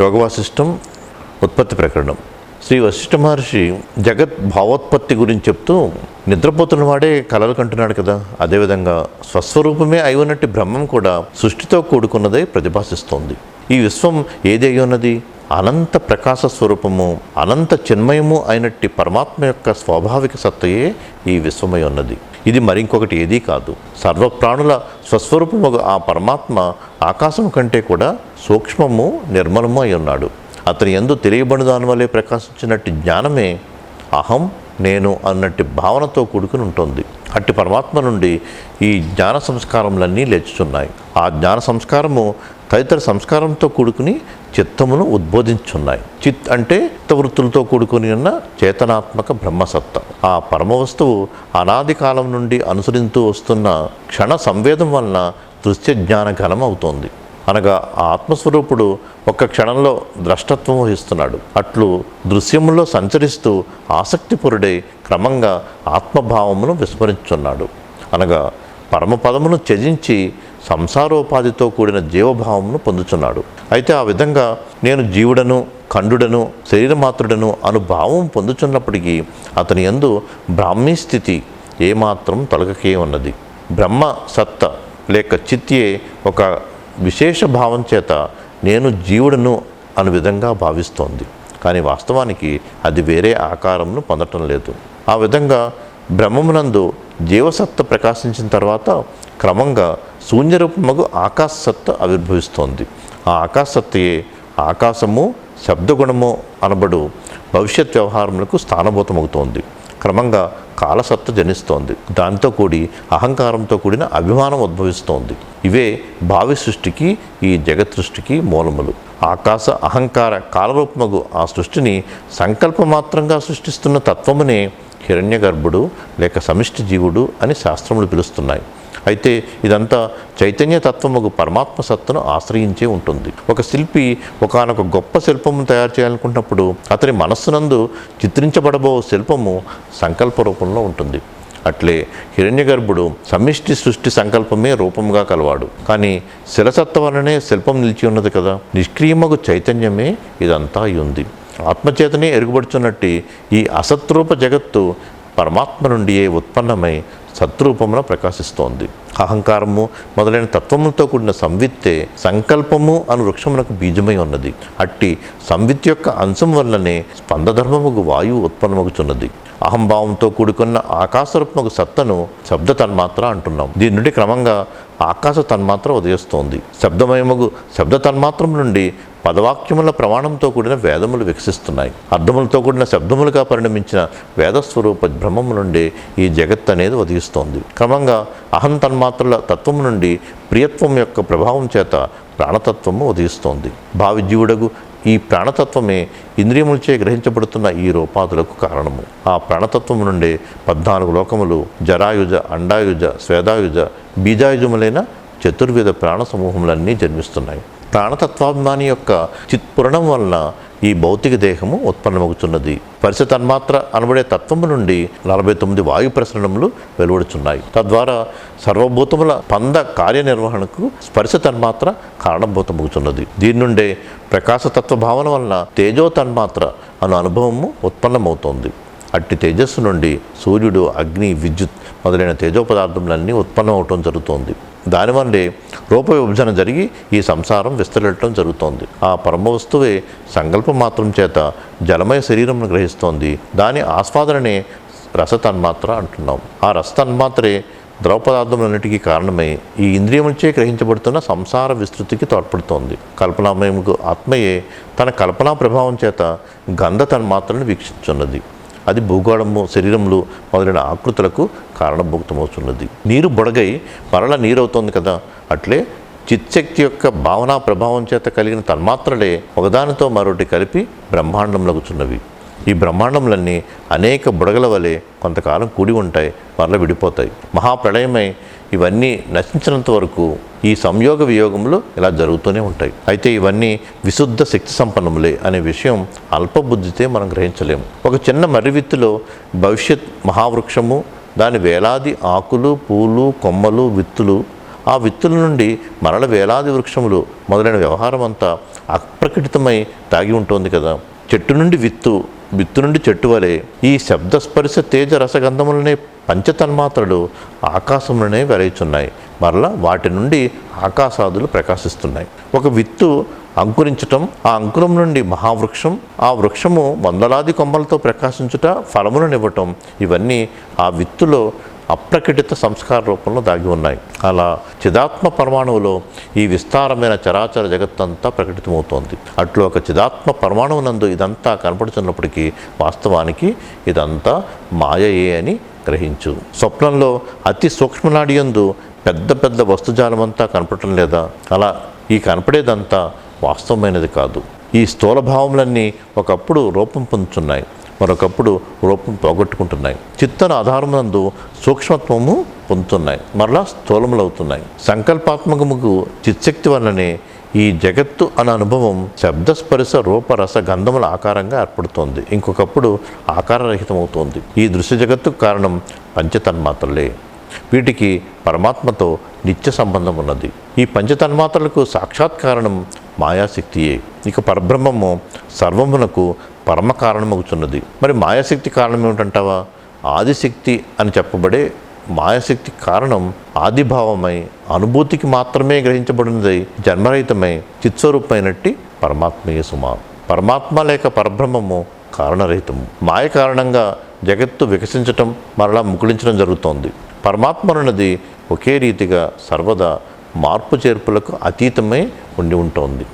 యోగవాసిష్టం ఉత్పత్తి ప్రకరణం. శ్రీ వశిష్ఠ మహర్షి జగత్ భావోత్పత్తి గురించి చెప్తూ నిద్రపోతున్న వాడే కలలు కంటున్నాడు కదా అదేవిధంగా స్వస్వరూపమే అయి ఉన్నట్టు బ్రహ్మం కూడా సృష్టితో కూడుకున్నదే ప్రతిభాసిస్తోంది. ఈ విశ్వం ఏది అయి ఉన్నది? అనంత ప్రకాశ స్వరూపము అనంత చిన్మయము అయినట్టి పరమాత్మ యొక్క స్వాభావిక సత్తయే ఈ విశ్వమై ఉన్నది. ఇది మరింకొకటి ఏదీ కాదు. సర్వప్రాణుల స్వస్వరూపము ఆ పరమాత్మ ఆకాశము కంటే కూడా సూక్ష్మము నిర్మలము అయి ఉన్నాడు. అతని ఎందు తెలియబడి దాని వల్లే ప్రకాశించినట్టు జ్ఞానమే అహం నేను అన్నట్టు భావనతో కూడుకుని ఉంటుంది. అట్టి పరమాత్మ నుండి ఈ జ్ఞాన సంస్కారములన్నీ లేచుచున్నాయి. ఆ జ్ఞాన సంస్కారము తదితర సంస్కారంతో కూడుకుని చిత్తమును ఉద్బోధించున్నాయి చిత్ అంటే చిత్తవృత్తులతో కూడుకుని ఉన్న చేతనాత్మక బ్రహ్మసత్త ఆ పరమ వస్తువు అనాది కాలం నుండి అనుసరిస్తూ వస్తున్న క్షణ సంవేదం వలన దృశ్య జ్ఞాన ఘనం అవుతోంది అనగా ఆ ఆత్మస్వరూపుడు ఒక్క క్షణంలో ద్రష్టత్వం వహిస్తున్నాడు. అట్లు దృశ్యములో సంచరిస్తూ ఆసక్తిపరుడై క్రమంగా ఆత్మభావమును విస్మరించున్నాడు అనగా పరమపదమును త్యజించి సంసారోపాధితో కూడిన జీవభావమును పొందుచున్నాడు. అయితే ఆ విధంగా నేను జీవుడను ఖండుడను శరీరమాత్రుడను అను భావం పొందుచున్నప్పటికీ అతని యందు బ్రాహ్మీ స్థితి ఏమాత్రం తొలగకే ఉన్నది. బ్రహ్మ సత్త లేక చిత్యే ఒక విశేష భావం చేత నేను జీవుడను అను విధంగా భావిస్తోంది. కానీ వాస్తవానికి అది వేరే ఆకారంను పొందటం లేదు. ఆ విధంగా బ్రహ్మమునందు జీవసత్త ప్రకాశించిన తర్వాత క్రమంగా శూన్యరూపమగు ఆకాశసత్త ఆవిర్భవిస్తోంది. ఆ ఆకాశసత్తయే ఆకాశము శబ్దగుణము అనబడు భవిష్యత్ వ్యవహారములకు స్థానభూతమవుతోంది క్రమంగా కాలసత్త జనిస్తోంది. దాంతో కూడి అహంకారంతో కూడిన అభిమానం ఉద్భవిస్తోంది. ఇవే భావి సృష్టికి ఈ జగత్ సృష్టికి మూలములు. ఆకాశ అహంకార కాలరూపమగు ఆ సృష్టిని సంకల్పమాత్రంగా సృష్టిస్తున్న తత్వమునే హిరణ్యగర్భుడు లేక సమిష్టి జీవుడు అని శాస్త్రములు పిలుస్తున్నాయి. అయితే ఇదంతా చైతన్య తత్వముకు పరమాత్మ సత్తును ఆశ్రయించే ఉంటుంది. ఒక శిల్పి ఒకనొక గొప్ప శిల్పము తయారు చేయాలనుకున్నప్పుడు అతని మనస్సునందు చిత్రించబడబో శిల్పము సంకల్ప రూపంలో ఉంటుంది. అట్లే హిరణ్యగర్భుడు సమిష్టి సృష్టి సంకల్పమే రూపంగా కలవాడు. కానీ శిలసత్త వలనే శిల్పం నిలిచి ఉన్నది కదా. నిష్క్రియమగు చైతన్యమే ఇదంతా ఉంది ఆత్మచేతనే ఎరుగుబడుచున్నట్టు ఈ అసత్రూప జగత్తు పరమాత్మ నుండియే ఉత్పన్నమై సత్రూపంలో ప్రకాశిస్తోంది. అహంకారము మొదలైన తత్వములతో కూడిన సంవిత్తే సంకల్పము అను వృక్షమునకు బీజమై ఉన్నది. అట్టి సంవిత్ యొక్క అంశం వల్లనే స్పందధర్మముకు వాయువు ఉత్పన్నమగుచున్నది. అహంభావంతో కూడుకున్న ఆకాశరూపముకు సత్తను శబ్ద తన్మాత్ర అంటున్నాం. దీని నుండి క్రమంగా ఆకాశ తన్మాత్ర ఉదయిస్తోంది. శబ్దమయముగు శబ్ద తన్మాత్రం నుండి పదవాక్యముల ప్రమాణంతో కూడిన వేదములు వికసిస్తున్నాయి. అర్థములతో కూడిన శబ్దములుగా పరిణమించిన వేదస్వరూప బ్రహ్మము నుండి ఈ జగత్ అనేది ఉదయిస్తోంది. క్రమంగా అహం తన్మాత్రల తత్వము నుండి ప్రియత్వం యొక్క ప్రభావం చేత ప్రాణతత్వము ఉదయిస్తోంది. భావిజీవుడగు ఈ ప్రాణతత్వమే ఇంద్రియములచే గ్రహించబడుతున్న ఈ రూపాదులకు కారణము. ఆ ప్రాణతత్వం నుండే పద్నాలుగు లోకములు జరాయుజ అండాయుజ స్వేదాయుజ బీజాయుజములైన చతుర్విధ ప్రాణ సమూహములన్నీ జన్మిస్తున్నాయి. ప్రాణతత్వాభిమాని యొక్క చిత్పురణం వలన ఈ భౌతిక దేహము ఉత్పన్నమవుతున్నది పరిశ తన్మాత్ర అనబడే తత్వము నుండి నలభై తొమ్మిది వాయు ప్రసరణములు వెలువడుచున్నాయి. తద్వారా సర్వభూతముల పంద కార్యనిర్వహణకు స్పర్శ తన్మాత్ర కారణభూతమవుతున్నది దీని నుండే ప్రకాశతత్వ భావన వలన తేజో తన్మాత్ర అను అనుభవము ఉత్పన్నమవుతోంది. అట్టి తేజస్సు నుండి సూర్యుడు అగ్ని విద్యుత్ మొదలైన తేజో పదార్థములన్నీ ఉత్పన్నమవటం జరుగుతోంది. దానివల్లే రూప విభజన జరిగి ఈ సంసారం విస్తరించడం జరుగుతోంది. ఆ పరమ వస్తువే సంకల్ప మాత్రం చేత జలమయ శరీరంను గ్రహిస్తోంది. దాని ఆస్వాదననే రసతన్మాత్ర అంటున్నాం. ఆ రసతన్మాత్రే ద్రవ పదార్థములన్నిటికీ కారణమై ఈ ఇంద్రియములచే గ్రహించబడుతున్న సంసార విస్తృతికి తోడ్పడుతోంది. కల్పనామయముకు ఆత్మయే తన కల్పనా ప్రభావం చేత గంధ తన్మాత్రను వీక్షించున్నది. అది భూగోళము శరీరములు మొదలైన ఆకృతులకు కారణభూక్తమవుతున్నది నీరు బొడగై మరల నీరవుతోంది కదా అట్లే చిత్శక్తి యొక్క భావనా ప్రభావం చేత కలిగిన తన్మాత్రలే ఒకదానితో మరొకటి కలిపి బ్రహ్మాండంలగుచున్నవి ఈ బ్రహ్మాండములన్నీ అనేక బుడగల వలె కొంతకాలం కూడి ఉంటాయి మరల విడిపోతాయి. మహాప్రళయమై ఇవన్నీ నశించినంత వరకు ఈ సంయోగ వియోగములు ఇలా జరుగుతూనే ఉంటాయి. అయితే ఇవన్నీ విశుద్ధ శక్తి సంపన్నములే అనే విషయం అల్పబుద్ధితే మనం గ్రహించలేము. ఒక చిన్న మర్రివిత్తులో భవిష్యత్ మహావృక్షము దాని వేలాది ఆకులు పూలు కొమ్మలు విత్తులు ఆ విత్తుల నుండి మరల వేలాది వృక్షములు మొదలైన వ్యవహారం అంతా అప్రకటితమై తాగి ఉంటుంది కదా. చెట్టు నుండి విత్తు విత్తు నుండి చెట్టు వలె ఈ శబ్దస్పర్శ తేజ రసగంధములనే పంచతన్మాత్రలు ఆకాశంలోనే వెరయిచున్నాయి మరలా వాటి నుండి ఆకాశాదులు ప్రకాశిస్తున్నాయి. ఒక విత్తు అంకురించటం ఆ అంకురం నుండి మహావృక్షం ఆ వృక్షము వందలాది కొమ్మలతో ప్రకాశించుట ఫలములనివ్వటం ఇవన్నీ ఆ విత్తులో అప్రకటిత సంస్కార రూపంలో దాగి ఉన్నాయి. అలా చిదాత్మ పరమాణువులో ఈ విస్తారమైన చరాచర జగత్తంతా ప్రకటితమవుతోంది. అట్లు ఒక చిదాత్మ పరమాణువునందు ఇదంతా కనపడుతున్నప్పటికీ వాస్తవానికి ఇదంతా మాయయే అని గ్రహించు. స్వప్నంలో అతి సూక్ష్మనాడియందు పెద్ద పెద్ద వస్తుజాలమంతా కనపడటం లేదా? అలా ఈ కనపడేదంతా వాస్తవమైనది కాదు. ఈ స్థూల భావములన్నీ ఒకప్పుడు రూపం పొందుతున్నాయి మరొకప్పుడు రూపం పోగొట్టుకుంటున్నాయి. చిత్తన ఆధారమునందు సూక్ష్మత్వము పొందుతున్నాయి. మరలా స్థూలములవుతున్నాయి. సంకల్పాత్మకముకు చిత్శక్తి వల్లనే ఈ జగత్తు అనే అనుభవం శబ్దస్పర్శ రూపరస గంధముల ఆకారంగా ఏర్పడుతోంది. ఇంకొకప్పుడు ఆకారరహితమవుతోంది. ఈ దృశ్య జగత్తుకు కారణం పంచతన్మాత్రలే. వీటికి పరమాత్మతో నిత్య సంబంధం ఉన్నది ఈ పంచతన్మాత్రలకు సాక్షాత్ కారణం మాయాశక్తియే. ఇక పరబ్రహ్మము సర్వమునకు పరమ కారణమవుతున్నది మరి మాయాశక్తి కారణం ఏమిటంటావా? ఆదిశక్తి అని చెప్పబడే మాయాశక్తి కారణం ఆదిభావమై అనుభూతికి మాత్రమే గ్రహించబడినది జన్మరహితమై చిత్స్వరూపమైనట్టి పరమాత్మయ సుమా. పరమాత్మ లేక పరబ్రహ్మము కారణరహితము. మాయ కారణంగా జగత్తు వికసించటం మరలా ముకుళించడం జరుగుతోంది. పరమాత్మనున్నది ఒకే రీతిగా సర్వదా మార్పు చేర్పులకు అతీతమై ఉండి ఉంటోంది.